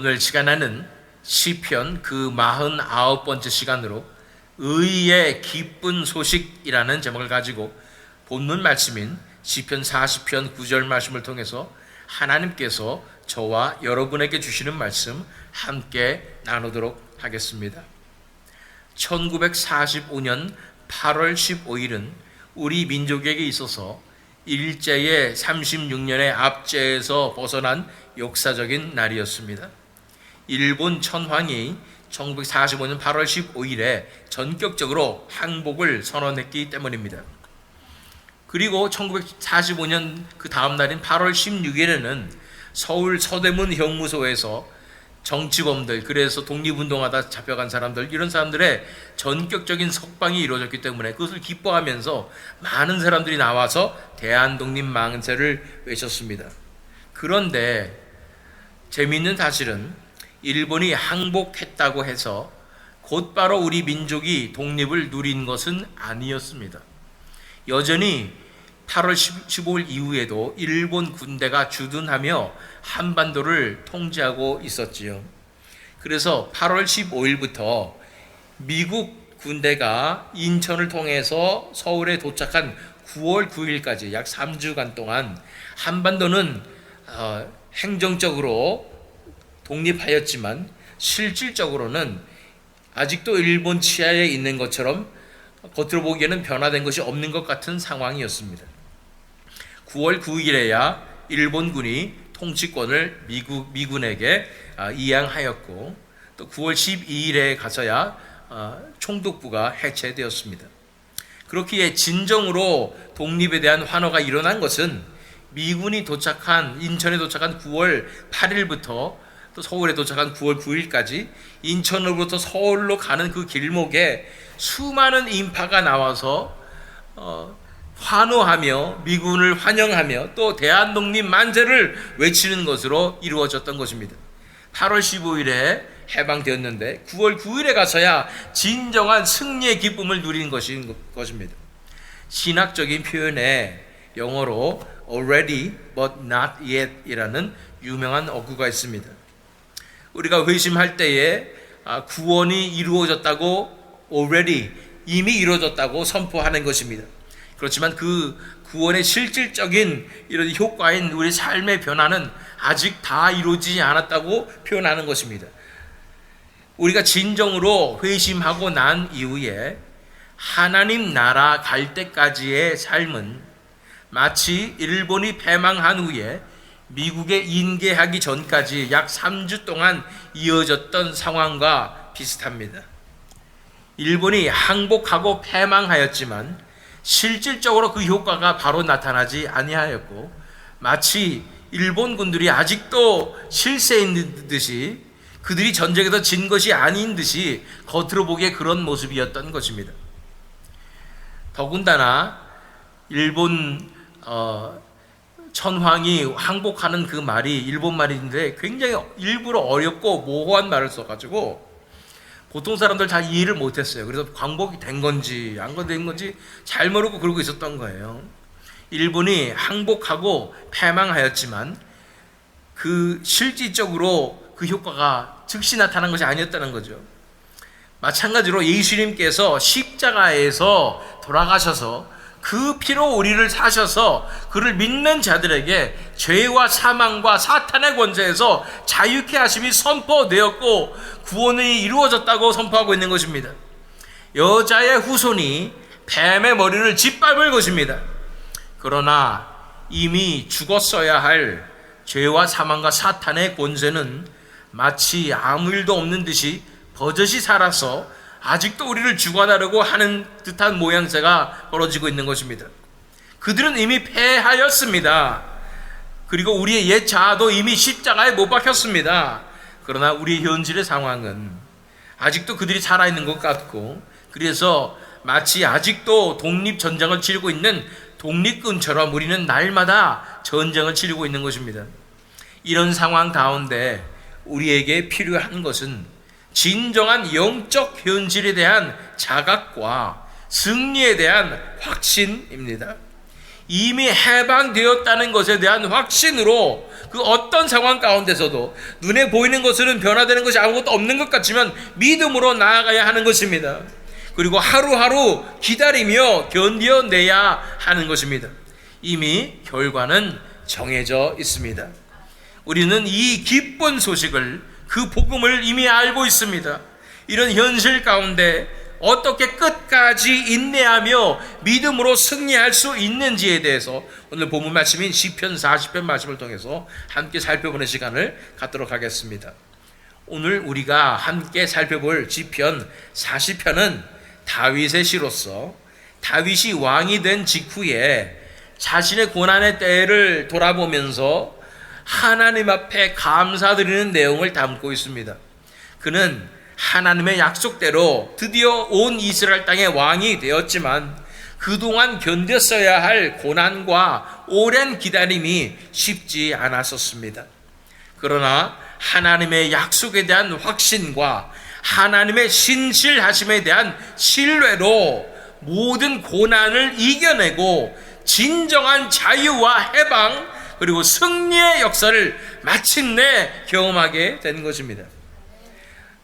오늘 시간에는 시편 그 49번째 시간으로 의의 기쁜 소식이라는 제목을 가지고 본문 말씀인 시편 40편 9절 말씀을 통해서 하나님께서 저와 여러분에게 주시는 말씀 함께 나누도록 하겠습니다. 1945년 8월 15일은 우리 민족에게 있어서 일제의 36년의 압제에서 벗어난 역사적인 날이었습니다. 일본 천황이 1945년 8월 15일에 전격적으로 항복을 선언했기 때문입니다. 그리고 1945년 그 다음 날인 8월 16일에는 서울 서대문 형무소에서 정치범들 그래서 독립운동하다 잡혀간 사람들 이런 사람들의 전격적인 석방이 이루어졌기 때문에 그것을 기뻐하면서 많은 사람들이 나와서 대한독립 망세를 외쳤습니다. 그런데 재미있는 사실은 일본이 항복했다고 해서 곧바로 우리 민족이 독립을 누린 것은 아니었습니다. 여전히 8월 15일 이후에도 일본 군대가 주둔하며 한반도를 통제하고 있었지요. 그래서 8월 15일부터 미국 군대가 인천을 통해서 서울에 도착한 9월 9일까지 약 3주간 동안 한반도는 어, 행정적으로 독립하였지만 실질적으로는 아직도 일본 치하에 있는 것처럼 겉으로 보기에는 변화된 것이 없는 것 같은 상황이었습니다. 9월 9일에야 일본군이 통치권을 미국, 미군에게 아, 이양하였고 또 9월 12일에 가서야 아, 총독부가 해체되었습니다. 그렇기에 진정으로 독립에 대한 환호가 일어난 것은 미군이 도착한 인천에 도착한 9월 8일부터 또 서울에 도착한 9월 9일까지 인천으로부터 서울로 가는 그 길목에 수많은 인파가 나와서 어, 환호하며 미군을 환영하며 또 대한독립 만세를 외치는 것으로 이루어졌던 것입니다. 8월 15일에 해방되었는데 9월 9일에 가서야 진정한 승리의 기쁨을 누리는 것인 것입니다. 신학적인 표현에 영어로 already but not yet 이라는 유명한 어구가 있습니다. 우리가 회심할 때에 아, 구원이 이루어졌다고 already 이미 이루어졌다고 선포하는 것입니다. 그렇지만 그 구원의 실질적인 이런 효과인 우리 삶의 변화는 아직 다 이루어지지 않았다고 표현하는 것입니다. 우리가 진정으로 회심하고 난 이후에 하나님 나라 갈 때까지의 삶은 마치 일본이 패망한 후에 미국에 인계하기 전까지 약 3주 동안 이어졌던 상황과 비슷합니다. 일본이 항복하고 패망하였지만 실질적으로 그 효과가 바로 나타나지 아니하였고 마치 일본 군들이 아직도 실세 있는 듯이 그들이 전쟁에서 진 것이 아닌 듯이 겉으로 보기에 그런 모습이었던 것입니다. 더군다나 일본 어, 천황이 항복하는 그 말이 일본 말인데 굉장히 일부러 어렵고 모호한 말을 써가지고 보통 사람들 잘 이해를 못했어요. 그래서 광복이 된 건지 안 된 건지 잘 모르고 그러고 있었던 거예요. 일본이 항복하고 패망하였지만 그 실질적으로 그 효과가 즉시 나타난 것이 아니었다는 거죠. 마찬가지로 예수님께서 십자가에서 돌아가셔서 그 피로 우리를 사셔서 그를 믿는 자들에게 죄와 사망과 사탄의 권세에서 자유케 하심이 선포되었고 구원이 이루어졌다고 선포하고 있는 것입니다. 여자의 후손이 뱀의 머리를 짓밟을 것입니다. 그러나 이미 죽었어야 할 죄와 사망과 사탄의 권세는 마치 아무 일도 없는 듯이 버젓이 살아서 아직도 우리를 죽어나려고 하는 듯한 모양새가 벌어지고 있는 것입니다. 그들은 이미 패하였습니다. 그리고 우리의 옛 자아도 이미 십자가에 못 박혔습니다. 그러나 우리의 현실의 상황은 아직도 그들이 살아있는 것 같고 그래서 마치 아직도 독립전쟁을 치르고 있는 독립군처럼 우리는 날마다 전쟁을 치르고 있는 것입니다. 이런 상황 가운데 우리에게 필요한 것은 진정한 영적 현실에 대한 자각과 승리에 대한 확신입니다. 이미 해방되었다는 것에 대한 확신으로 그 어떤 상황 가운데서도 눈에 보이는 것으로는 변화되는 것이 아무것도 없는 것 같지만 믿음으로 나아가야 하는 것입니다. 그리고 하루하루 기다리며 견뎌내야 하는 것입니다. 이미 결과는 정해져 있습니다. 우리는 이 기쁜 소식을 그 복음을 이미 알고 있습니다. 이런 현실 가운데 어떻게 끝까지 인내하며 믿음으로 승리할 수 있는지에 대해서 오늘 본문 말씀인 시편 40편 말씀을 통해서 함께 살펴보는 시간을 갖도록 하겠습니다. 오늘 우리가 함께 살펴볼 시편 40편은 다윗의 시로서 다윗이 왕이 된 직후에 자신의 고난의 때를 돌아보면서 하나님 앞에 감사드리는 내용을 담고 있습니다. 그는 하나님의 약속대로 드디어 온 이스라엘 땅의 왕이 되었지만 그동안 견뎠어야 할 고난과 오랜 기다림이 쉽지 않았었습니다. 그러나 하나님의 약속에 대한 확신과 하나님의 신실하심에 대한 신뢰로 모든 고난을 이겨내고 진정한 자유와 해방 그리고 승리의 역사를 마침내 경험하게 되는 것입니다.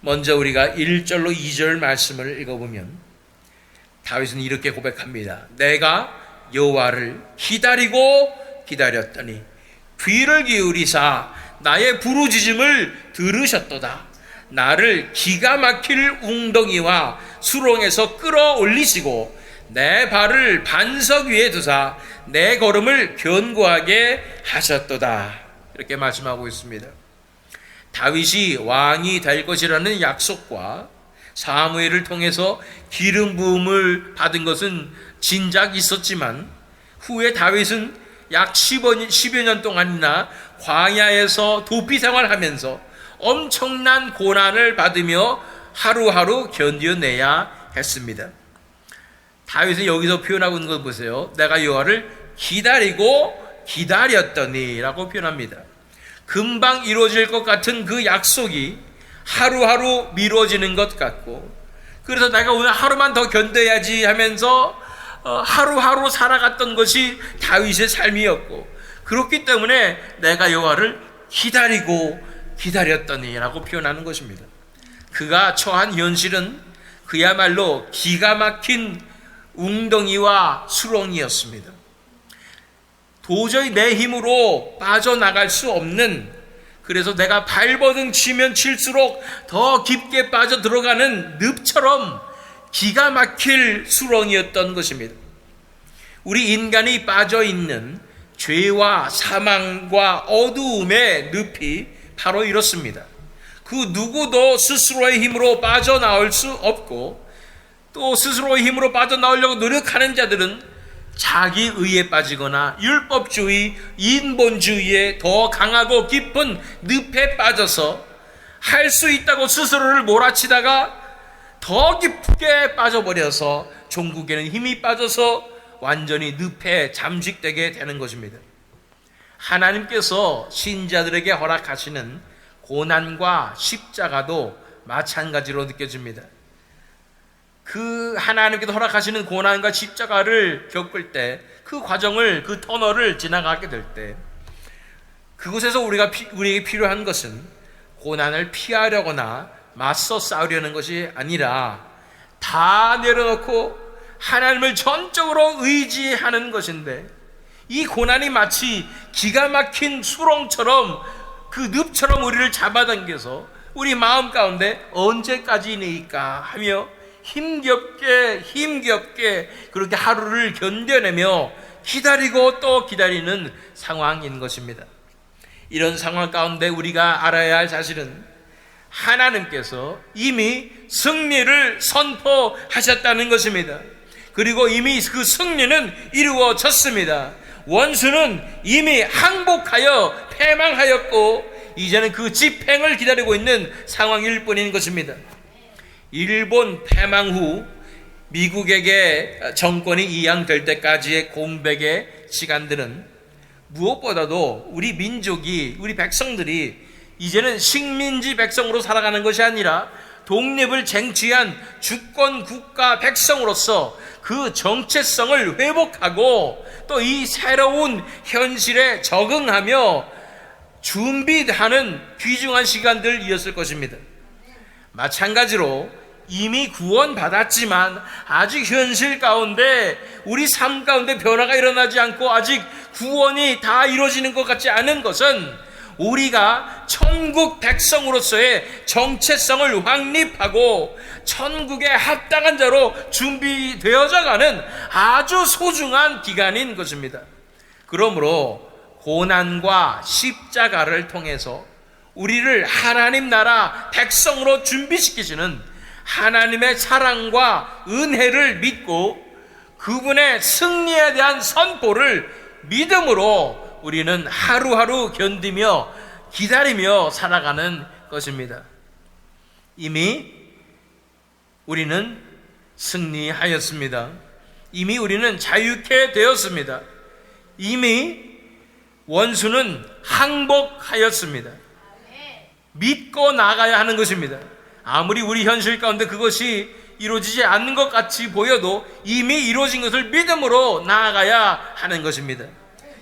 먼저 우리가 1절로 2절 말씀을 읽어보면 다윗은 이렇게 고백합니다. 내가 여호와를 기다리고 기다렸더니 귀를 기울이사 나의 부르짖음을 들으셨도다. 나를 기가 막힐 웅덩이와 수렁에서 끌어올리시고 내 발을 반석 위에 두사 내 걸음을 견고하게 하셨도다. 이렇게 말씀하고 있습니다. 다윗이 왕이 될 것이라는 약속과 사무엘을 통해서 기름 부음을 받은 것은 진작 있었지만 후에 다윗은 약 10여, 10여 년 동안이나 광야에서 도피 생활하면서 엄청난 고난을 받으며 하루하루 견뎌내야 했습니다. 다윗은 여기서 표현하고 있는 것 보세요. 내가 여호와를 기다리고 기다렸더니라고 표현합니다. 금방 이루어질 것 같은 그 약속이 하루하루 미뤄지는 것 같고 그래서 내가 오늘 하루만 더 견뎌야지 하면서 어, 하루하루 살아갔던 것이 다윗의 삶이었고 그렇기 때문에 내가 여호와를 기다리고 기다렸더니라고 표현하는 것입니다. 그가 처한 현실은 그야말로 기가 막힌 웅덩이와 수렁이었습니다. 도저히 내 힘으로 빠져나갈 수 없는 그래서 내가 발버둥 치면 칠수록 더 깊게 빠져 들어가는 늪처럼 기가 막힐 수렁이었던 것입니다. 우리 인간이 빠져 있는 죄와 사망과 어두움의 늪이 바로 이렇습니다. 그 누구도 스스로의 힘으로 빠져나올 수 없고 또 스스로의 힘으로 빠져나오려고 노력하는 자들은 자기 의에 빠지거나 율법주의, 인본주의에 더 강하고 깊은 늪에 빠져서 할 수 있다고 스스로를 몰아치다가 더 깊게 빠져버려서 종국에는 힘이 빠져서 완전히 늪에 잠식되게 되는 것입니다. 하나님께서 신자들에게 허락하시는 고난과 십자가도 마찬가지로 느껴집니다. 그 하나님께서 허락하시는 고난과 십자가를 겪을 때 그 과정을 그 터널을 지나가게 될 때 그곳에서 우리가 피, 우리에게 필요한 것은 고난을 피하려거나 맞서 싸우려는 것이 아니라 다 내려놓고 하나님을 전적으로 의지하는 것인데 이 고난이 마치 기가 막힌 수렁처럼 그 늪처럼 우리를 잡아당겨서 우리 마음 가운데 언제까지니까 하며 힘겹게 힘겹게 그렇게 하루를 견뎌내며 기다리고 또 기다리는 상황인 것입니다. 이런 상황 가운데 우리가 알아야 할 사실은 하나님께서 이미 승리를 선포하셨다는 것입니다. 그리고 이미 그 승리는 이루어졌습니다. 원수는 이미 항복하여 패망하였고 이제는 그 집행을 기다리고 있는 상황일 뿐인 것입니다. 일본 패망 후 미국에게 정권이 이양될 때까지의 공백의 시간들은 무엇보다도 우리 민족이 우리 백성들이 이제는 식민지 백성으로 살아가는 것이 아니라 독립을 쟁취한 주권 국가 백성으로서 그 정체성을 회복하고 또 이 새로운 현실에 적응하며 준비하는 귀중한 시간들이었을 것입니다. 마찬가지로 이미 구원받았지만 아직 현실 가운데 우리 삶 가운데 변화가 일어나지 않고 아직 구원이 다 이루어지는 것 같지 않은 것은 우리가 천국 백성으로서의 정체성을 확립하고 천국에 합당한 자로 준비되어져 가는 아주 소중한 기간인 것입니다. 그러므로 고난과 십자가를 통해서 우리를 하나님 나라 백성으로 준비시키시는 하나님의 사랑과 은혜를 믿고 그분의 승리에 대한 선포를 믿음으로 우리는 하루하루 견디며 기다리며 살아가는 것입니다. 이미 우리는 승리하였습니다. 이미 우리는 자유케 되었습니다. 이미 원수는 항복하였습니다. 믿고 나가야 하는 것입니다. 아무리 우리 현실 가운데 그것이 이루어지지 않는 것 같이 보여도 이미 이루어진 것을 믿음으로 나아가야 하는 것입니다.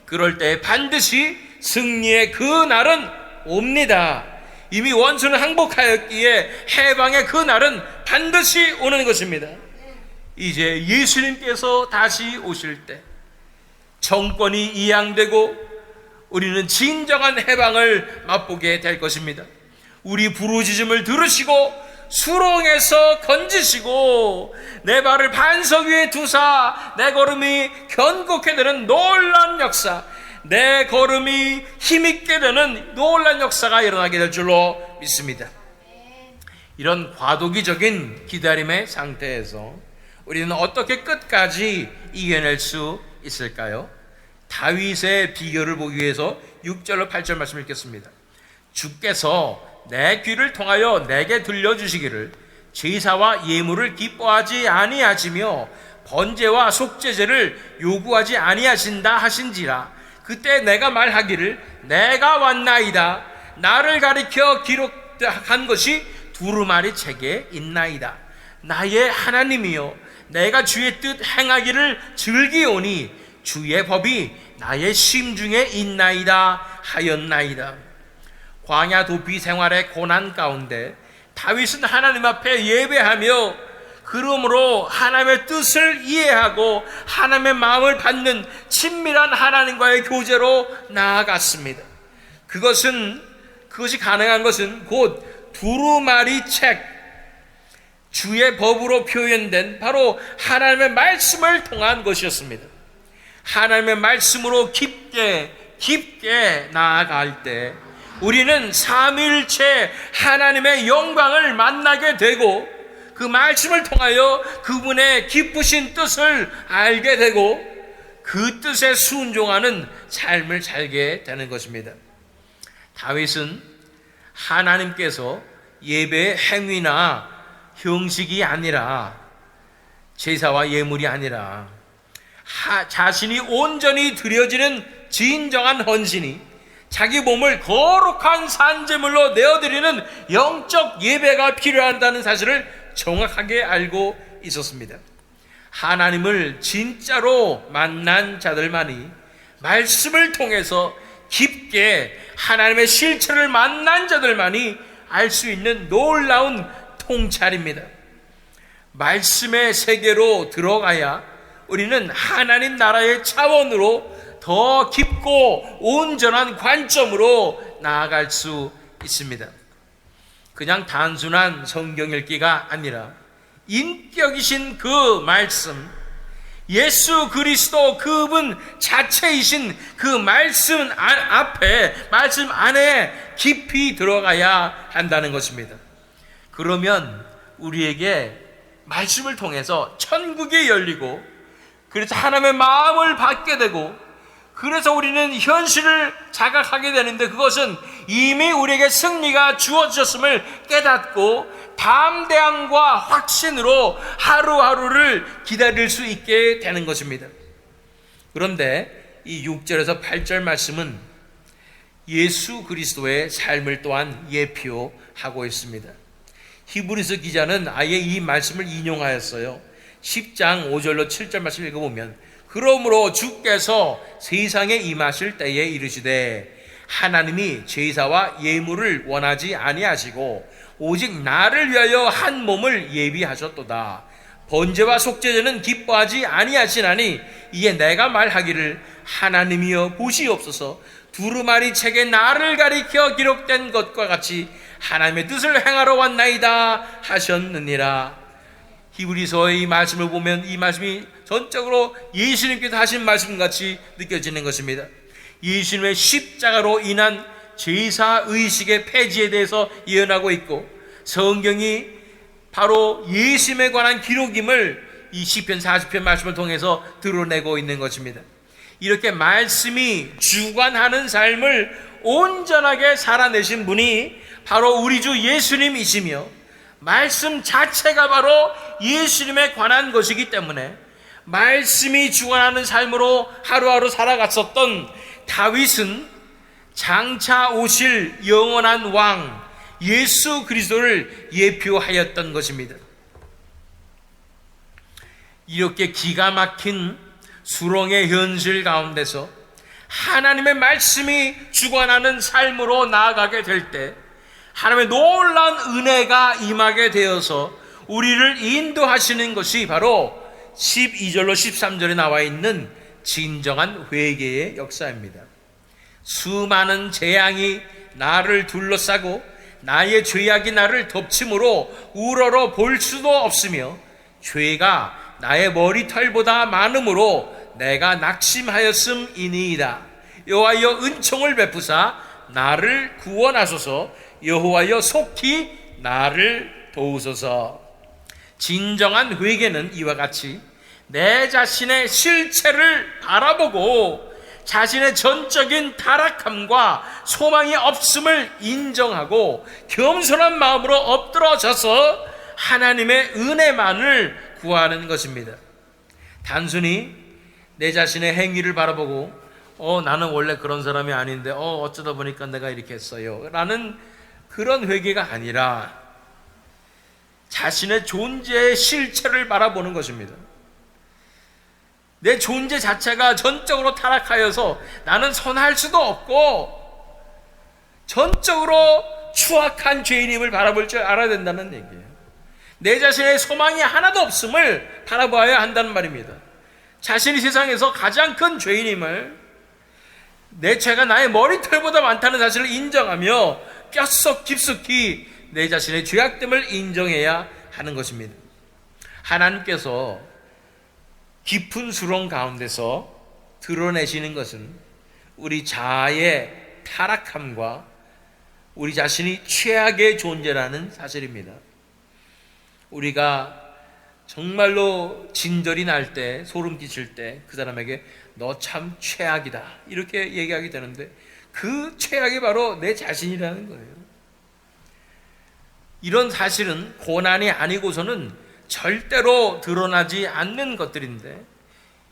그럴 때 반드시 승리의 그 날은 옵니다. 이미 원수는 항복하였기에 해방의 그 날은 반드시 오는 것입니다. 이제 예수님께서 다시 오실 때 정권이 이양되고 우리는 진정한 해방을 맛보게 될 것입니다. 우리 부르짖음을 들으시고 수렁에서 건지시고 내 발을 반석 위에 두사 내 걸음이 견고케 되는 놀란 역사 내 걸음이 힘있게 되는 놀란 역사가 일어나게 될 줄로 믿습니다. 이런 과도기적인 기다림의 상태에서 우리는 어떻게 끝까지 이겨낼 수 있을까요? 다윗의 비결을 보기 위해서 6절로 8절 말씀 읽겠습니다. 주께서 내 귀를 통하여 내게 들려주시기를 제사와 예물을 기뻐하지 아니하시며 번제와 속죄제를 요구하지 아니하신다 하신지라 그때 내가 말하기를 내가 왔나이다. 나를 가리켜 기록한 것이 두루마리 책에 있나이다. 나의 하나님이여 내가 주의 뜻 행하기를 즐기오니 주의 법이 나의 심중에 있나이다 하였나이다 광야 도피 생활의 고난 가운데 다윗은 하나님 앞에 예배하며 그러므로 하나님의 뜻을 이해하고 하나님의 마음을 받는 친밀한 하나님과의 교제로 나아갔습니다. 그것은 그것이 가능한 것은 곧 두루마리 책 주의 법으로 표현된 바로 하나님의 말씀을 통한 것이었습니다. 하나님의 말씀으로 깊게 깊게 나아갈 때 우리는 삼일체 하나님의 영광을 만나게 되고 그 말씀을 통하여 그분의 기쁘신 뜻을 알게 되고 그 뜻에 순종하는 삶을 살게 되는 것입니다. 다윗은 하나님께서 예배의 행위나 형식이 아니라 제사와 예물이 아니라 하, 자신이 온전히 드려지는 진정한 헌신이 자기 몸을 거룩한 산재물로 내어드리는 영적 예배가 필요하다는 사실을 정확하게 알고 있었습니다. 하나님을 진짜로 만난 자들만이 말씀을 통해서 깊게 하나님의 실체를 만난 자들만이 알 수 있는 놀라운 통찰입니다. 말씀의 세계로 들어가야 우리는 하나님 나라의 차원으로 더 깊고 온전한 관점으로 나아갈 수 있습니다. 그냥 단순한 성경 읽기가 아니라 인격이신 그 말씀, 예수 그리스도 그분 자체이신 그 말씀 앞에, 말씀 안에 깊이 들어가야 한다는 것입니다. 그러면 우리에게 말씀을 통해서 천국이 열리고, 그래서 하나님의 마음을 받게 되고, 그래서 우리는 현실을 자각하게 되는데 그것은 이미 우리에게 승리가 주어졌음을 깨닫고 담대함과 확신으로 하루하루를 기다릴 수 있게 되는 것입니다. 그런데 이 6절에서 8절 말씀은 예수 그리스도의 삶을 또한 예표하고 있습니다. 히브리서 기자는 아예 이 말씀을 인용하였어요. 10장 5절로 7절 말씀 읽어보면 그러므로 주께서 세상에 임하실 때에 이르시되 하나님이 제사와 예물을 원하지 아니하시고 오직 나를 위하여 한 몸을 예비하셨도다. 번제와 속죄제는 기뻐하지 아니하시나니 이에 내가 말하기를 하나님이여 보시옵소서 두루마리 책에 나를 가리켜 기록된 것과 같이 하나님의 뜻을 행하러 왔나이다 하셨느니라. 히브리서의 이 말씀을 보면 이 말씀이 전적으로 예수님께서 하신 말씀 같이 느껴지는 것입니다. 예수님의 십자가로 인한 제사 의식의 폐지에 대해서 예언하고 있고 성경이 바로 예수님에 관한 기록임을 이 시편 40편 말씀을 통해서 드러내고 있는 것입니다. 이렇게 말씀이 주관하는 삶을 온전하게 살아내신 분이 바로 우리 주 예수님이시며 말씀 자체가 바로 예수님에 관한 것이기 때문에 말씀이 주관하는 삶으로 하루하루 살아갔었던 다윗은 장차 오실 영원한 왕 예수 그리스도를 예표하였던 것입니다. 이렇게 기가 막힌 수렁의 현실 가운데서 하나님의 말씀이 주관하는 삶으로 나아가게 될 때 하나님의 놀라운 은혜가 임하게 되어서 우리를 인도하시는 것이 바로 12절로 13절에 나와 있는 진정한 회개의 역사입니다. 수많은 재앙이 나를 둘러싸고 나의 죄악이 나를 덮침으로 우러러 볼 수도 없으며 죄가 나의 머리털보다 많으므로 내가 낙심하였음이니이다. 여호와여 은총을 베푸사 나를 구원하소서 여호와여 속히 나를 도우소서. 진정한 회개는 이와 같이 내 자신의 실체를 바라보고 자신의 전적인 타락함과 소망이 없음을 인정하고 겸손한 마음으로 엎드러져서 하나님의 은혜만을 구하는 것입니다. 단순히 내 자신의 행위를 바라보고 어 나는 원래 그런 사람이 아닌데 어 어쩌다 보니까 내가 이렇게 했어요. 라는 그런 회개가 아니라 자신의 존재의 실체를 바라보는 것입니다. 내 존재 자체가 전적으로 타락하여서 나는 선할 수도 없고 전적으로 추악한 죄인임을 바라볼 줄 알아야 된다는 얘기예요. 내 자신의 소망이 하나도 없음을 바라봐야 한다는 말입니다. 자신이 세상에서 가장 큰 죄인임을 내 죄가 나의 머리털보다 많다는 사실을 인정하며 뼛속 깊숙이 내 자신의 죄악됨을 인정해야 하는 것입니다. 하나님께서 깊은 수렁 가운데서 드러내시는 것은 우리 자아의 타락함과 우리 자신이 최악의 존재라는 사실입니다. 우리가 정말로 진절이 날 때, 소름 끼칠 때 그 사람에게 너 참 최악이다. 이렇게 얘기하게 되는데 그 최악이 바로 내 자신이라는 거예요. 이런 사실은 고난이 아니고서는 절대로 드러나지 않는 것들인데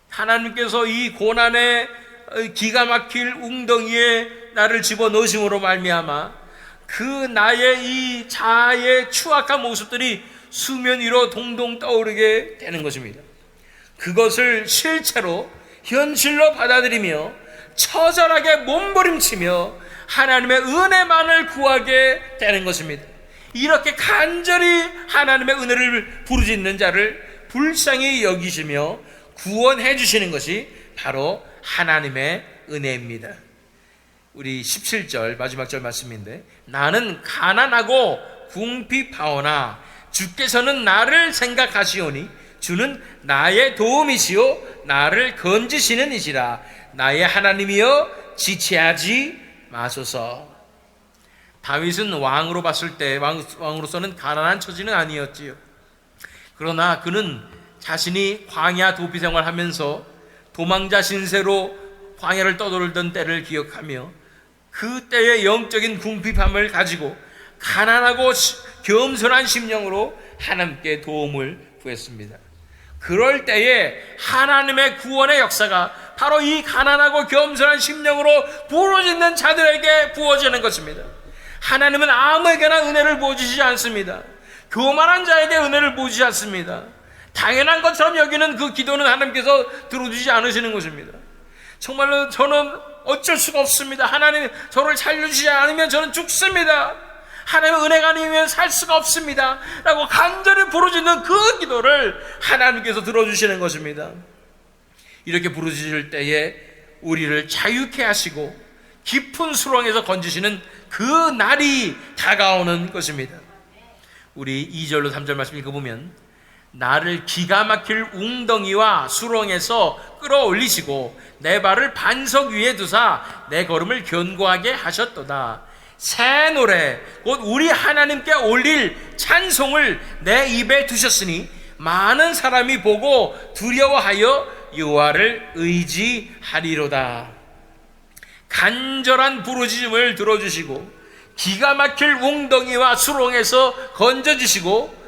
하나님께서 이 고난의 기가 막힐 웅덩이에 나를 집어 넣으심으로 말미암아 그 나의 이 자아의 추악한 모습들이 수면 위로 동동 떠오르게 되는 것입니다. 그것을 실체로 현실로 받아들이며 처절하게 몸부림치며 하나님의 은혜만을 구하게 되는 것입니다. 이렇게 간절히 하나님의 은혜를 부르짖는 자를 불쌍히 여기시며 구원해 주시는 것이 바로 하나님의 은혜입니다. 우리 17절 마지막 절 말씀인데 나는 가난하고 궁핍하오나 주께서는 나를 생각하시오니 주는 나의 도움이시요 나를 건지시는 이시라 나의 하나님이여 지체하지 마소서 다윗은 왕으로 봤을 때 왕, 왕으로서는 가난한 처지는 아니었지요. 그러나 그는 자신이 광야 도피 생활하면서 도망자 신세로 광야를 떠돌던 때를 기억하며 그 때의 영적인 궁핍함을 가지고 가난하고 겸손한 심령으로 하나님께 도움을 구했습니다. 그럴 때에 하나님의 구원의 역사가 바로 이 가난하고 겸손한 심령으로 부러지는 자들에게 부어지는 것입니다. 하나님은 아무에게나 은혜를 부어주시지 않습니다. 교만한 자에게 은혜를 부어주지 않습니다. 당연한 것처럼 여기는 그 기도는 하나님께서 들어주지 않으시는 것입니다. 정말로 저는 어쩔 수가 없습니다. 하나님 저를 살려주지 않으면 저는 죽습니다. 하나님의 은혜가 아니면 살 수가 없습니다. 라고 간절히 부르짖는 그 기도를 하나님께서 들어주시는 것입니다. 이렇게 부르짖을 때에 우리를 자유케 하시고 깊은 수렁에서 건지시는 그 날이 다가오는 것입니다. 우리 2절로 3절 말씀 읽어보면 나를 기가 막힐 웅덩이와 수렁에서 끌어올리시고 내 발을 반석 위에 두사 내 걸음을 견고하게 하셨도다. 새 노래 곧 우리 하나님께 올릴 찬송을 내 입에 두셨으니 많은 사람이 보고 두려워하여 여호와를 의지하리로다. 간절한 부르짖음을 들어주시고 기가 막힐 웅덩이와 수렁에서 건져주시고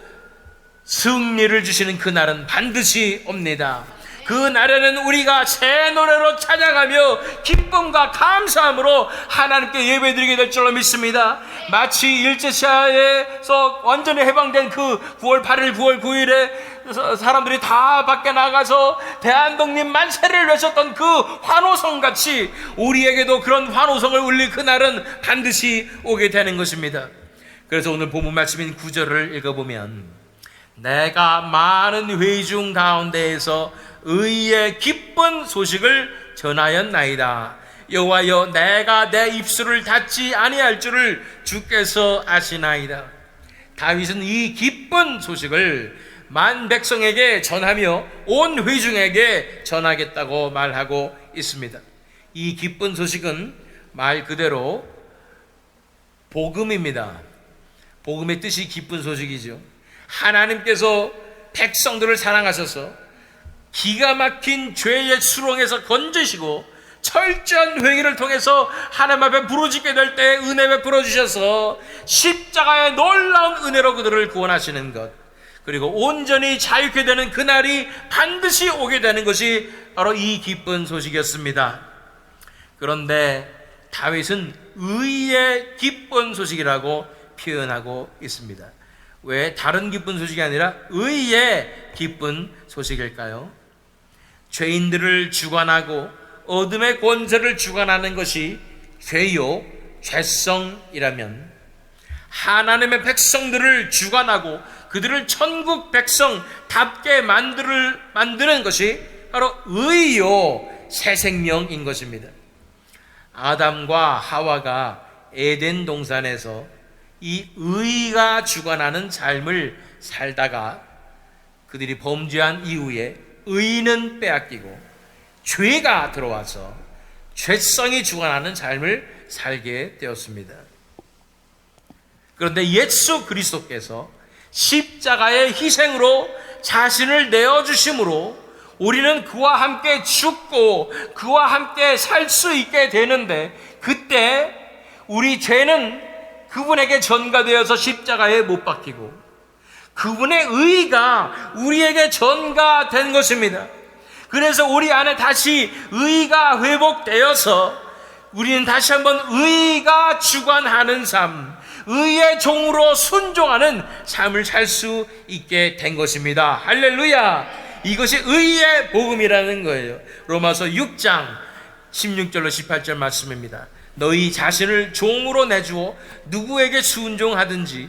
승리를 주시는 그날은 반드시 옵니다. 그 날에는 우리가 새 노래로 찾아가며 기쁨과 감사함으로 하나님께 예배드리게 될 줄로 믿습니다. 마치 일제시대에서 완전히 해방된 그 9월 8일, 9월 9일에 사람들이 다 밖에 나가서 대한독립 만세를 외쳤던 그 환호성 같이 우리에게도 그런 환호성을 울릴 그날은 반드시 오게 되는 것입니다. 그래서 오늘 본문 말씀인 9절을 읽어보면 내가 많은 회의 중 가운데에서 의의 기쁜 소식을 전하였나이다. 여호와여 내가 내 입술을 닫지 아니할 줄을 주께서 아시나이다. 다윗은 이 기쁜 소식을 만 백성에게 전하며 온 회중에게 전하겠다고 말하고 있습니다. 이 기쁜 소식은 말 그대로 복음입니다. 복음의 뜻이 기쁜 소식이죠. 하나님께서 백성들을 사랑하셔서 기가 막힌 죄의 수렁에서 건지시고 철저한 회개를 통해서 하나님 앞에 부르짖게 될 때 은혜 베풀어 주셔서 십자가의 놀라운 은혜로 그들을 구원하시는 것 그리고 온전히 자유케 되는 그날이 반드시 오게 되는 것이 바로 이 기쁜 소식이었습니다. 그런데 다윗은 의의 기쁜 소식이라고 표현하고 있습니다. 왜 다른 기쁜 소식이 아니라 의의 기쁜 소식일까요? 죄인들을 주관하고 어둠의 권세를 주관하는 것이 죄요, 죄성이라면 하나님의 백성들을 주관하고 그들을 천국 백성답게 만들, 만드는 것이 바로 의요, 새 생명인 것입니다. 아담과 하와가 에덴 동산에서 이 의가 주관하는 삶을 살다가 그들이 범죄한 이후에 의는 빼앗기고 죄가 들어와서 죄성이 주관하는 삶을 살게 되었습니다. 그런데 예수 그리스도께서 십자가의 희생으로 자신을 내어 주심으로 우리는 그와 함께 죽고 그와 함께 살 수 있게 되는데 그때 우리 죄는 그분에게 전가되어서 십자가에 못 박히고 그분의 의가 우리에게 전가된 것입니다. 그래서 우리 안에 다시 의가 회복되어서 우리는 다시 한번 의가 주관하는 삶, 의의 종으로 순종하는 삶을 살 수 있게 된 것입니다. 할렐루야! 이것이 의의 복음이라는 거예요. 로마서 6장 16절로 18절 말씀입니다. 너희 자신을 종으로 내주어 누구에게 순종하든지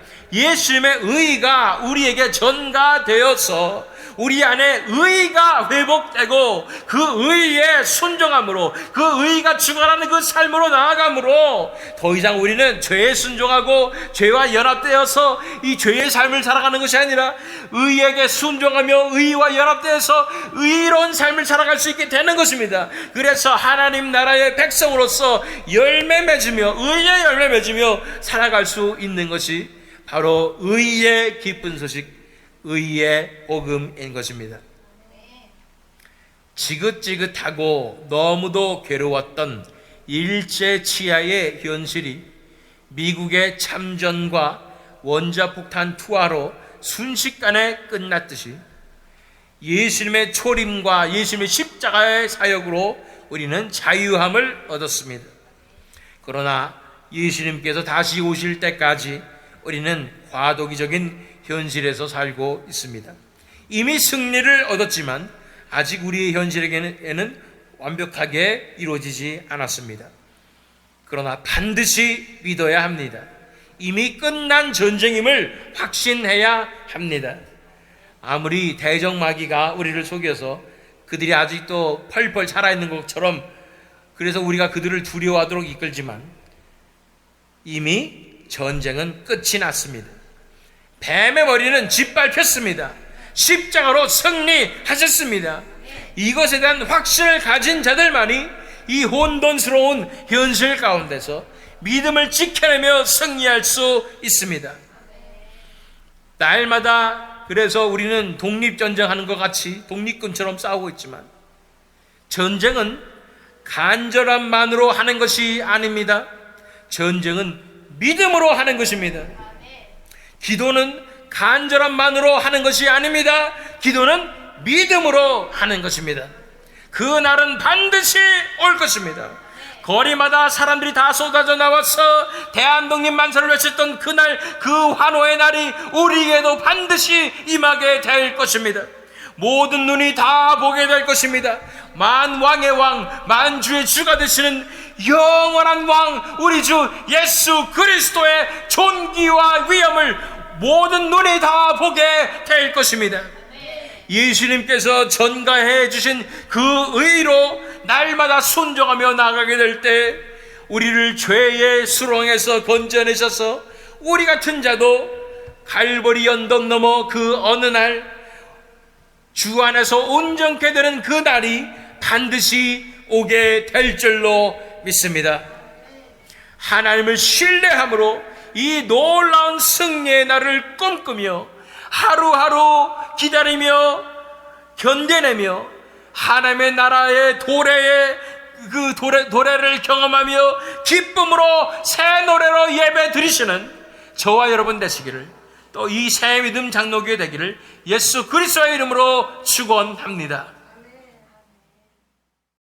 예수님의 의가 우리에게 전가되어서 우리 안에 의가 회복되고 그 의에 순종함으로 그 의가 주관하는 그 삶으로 나아감으로 더 이상 우리는 죄에 순종하고 죄와 연합되어서 이 죄의 삶을 살아가는 것이 아니라 의에게 순종하며 의와 연합되어서 의로운 삶을 살아갈 수 있게 되는 것입니다. 그래서 하나님 나라의 백성으로서 열매 맺으며 의의 열매 맺으며 살아갈 수 있는 것이 바로 의의 기쁜 소식 의의 복음인 것입니다. 지긋지긋하고 너무도 괴로웠던 일제 치하의 현실이 미국의 참전과 원자폭탄 투하로 순식간에 끝났듯이 예수님의 초림과 예수님의 십자가의 사역으로 우리는 자유함을 얻었습니다. 그러나 예수님께서 다시 오실 때까지 우리는 과도기적인 현실에서 살고 있습니다. 이미 승리를 얻었지만 아직 우리의 현실에게는 완벽하게 이루어지지 않았습니다. 그러나 반드시 믿어야 합니다. 이미 끝난 전쟁임을 확신해야 합니다. 아무리 대적마귀가 우리를 속여서 그들이 아직도 펄펄 살아있는 것처럼 그래서 우리가 그들을 두려워하도록 이끌지만 이미 전쟁은 끝이 났습니다. 뱀의 머리는 짓밟혔습니다. 십자가로 승리하셨습니다. 이것에 대한 확신을 가진 자들만이 이 혼돈스러운 현실 가운데서 믿음을 지켜내며 승리할 수 있습니다. 날마다 그래서 우리는 독립전쟁하는 것 같이 독립군처럼 싸우고 있지만 전쟁은 간절함만으로 하는 것이 아닙니다. 전쟁은 믿음으로 하는 것입니다. 기도는 간절함만으로 하는 것이 아닙니다. 기도는 믿음으로 하는 것입니다. 그 날은 반드시 올 것입니다. 거리마다 사람들이 다 쏟아져 나와서 대한독립 만세를 외쳤던 그날 그 환호의 날이 우리에게도 반드시 임하게 될 것입니다. 모든 눈이 다 보게 될 것입니다. 만 왕의 왕, 만주의 주가 되시는 영원한 왕, 우리 주 예수 그리스도의 존귀와 위엄을 모든 눈이 다 보게 될 것입니다. 예수님께서 전가해 주신 그 의로 날마다 순종하며 나가게 될 때 우리를 죄의 수렁에서 건져내셔서 우리 같은 자도 갈보리 언덕 넘어 그 어느 날 주 안에서 온전케 되는 그 날이 반드시 오게 될 줄로 믿습니다. 하나님을 신뢰함으로 이 놀라운 승리의 날을 꿈꾸며 하루하루 기다리며 견뎌내며 하나님의 나라의 도래의 그 도래, 도래를 경험하며 기쁨으로 새 노래로 예배 드리시는 저와 여러분 되시기를 또 이 새 믿음 장로교회 되기를 예수 그리스도의 이름으로 축원합니다.